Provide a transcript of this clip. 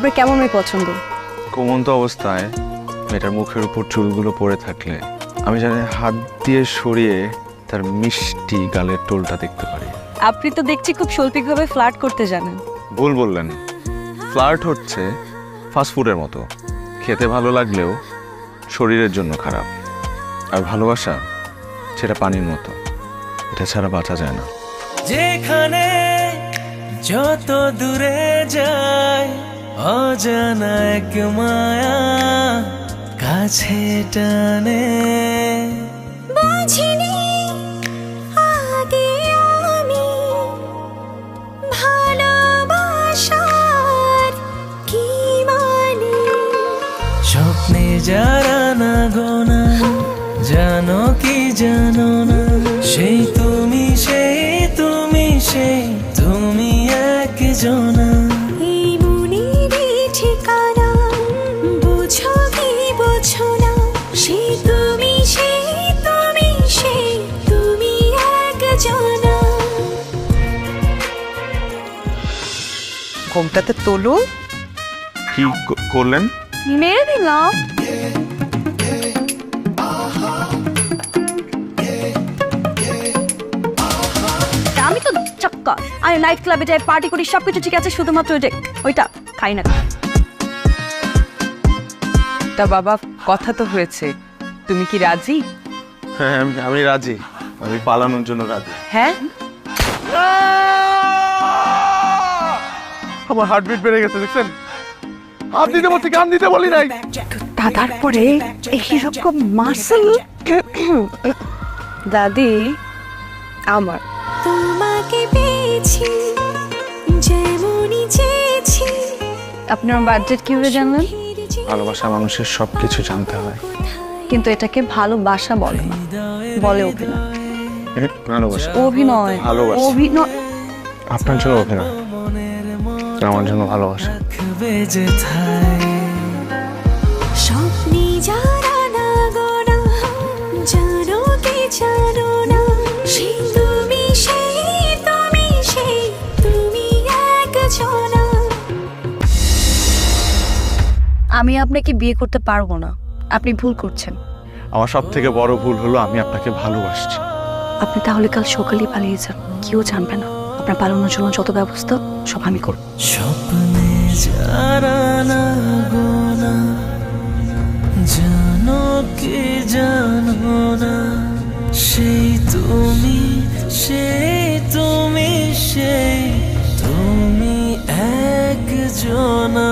আপনার কেমন মেয়ে পছন্দ? ঘুমন্ত অবস্থায় মেয়েটার মুখের উপর চুলগুলো পড়ে থাকলে আমি জানি হাত দিয়ে সরিয়ে তার মিষ্টি গালের টোলটা দেখতে পারি। আপনি তো দেখছি খুব শৈল্পিকভাবে ফ্লার্ট করতে জানেন। ভুল বললেন। ফ্লার্ট হচ্ছে ফাস্টফুডের মতো। খেতে ভালো লাগলেও শরীরের জন্য খারাপ। আর ভালোবাসা সেটা পানির মতো। এটা ছাড়া বাঁচা যায় না। যেখানে যত দূরে যায় অজানা এক মায়া কাছে টানে বুঝিনি আগে আমি ভালোবাসার কি মানে স্বপ্নে যারা না গোনা জানো কি জানো না সেই তুমি সেই তুমি সেই তুমি এক ঘোমটাতে তোলো। কি ক- করলেন? মেরে দিলাম। আমি তো চক্কর। আমি নাইট ক্লাবে যাই পার্টি করি সব কিছু ঠিক আছে শুধুমাত্র ওই যে ওইটা খাই না। তা বাবা কথা তো হয়েছে। তুমি কি রাজি? হ্যাঁ আমি- আমি রাজি। আমি পালানোর জন্য রাজি। হ্যাঁ? আমার হার্টবিট বেড়ে গেছে দেখছেন? হাত দিতে বলছি গান দিতে বলি নাই। দাদার পরে এইরকম মাসল দাদি আমার। তোমাকে পেয়েছি যেমনই চেয়েছি। আপনার বাজেট কীভাবে জানলেন? ভালোবাসা মানুষের সব কিছু জানতে হয়। কিন্তু এটাকে ভালোবাসা বলে না বলে অভিনয়। ভালোবাসা। অভিনয় ভালোবাসা। অভিনয়। আপনার জন্য অভিনয়। আমার জন্য ভালোবাসা। আমি আপনাকে বিয়ে করতে পারব না আপনি ভুল করছেন। আমার সব থেকে বড় ভুল হলো আমি আপনাকে ভালোবাসছি। আপনি তাহলে কাল সকালেই পালিয়ে যান কেউ জানবে না। আপনার পালনের জন্য যত ব্যবস্থা, সব আমি করব। স্বপ্নে যারা না গোনা জানো কি জানো না সেই তুমি সেই তুমি সেই তুমি একজনা।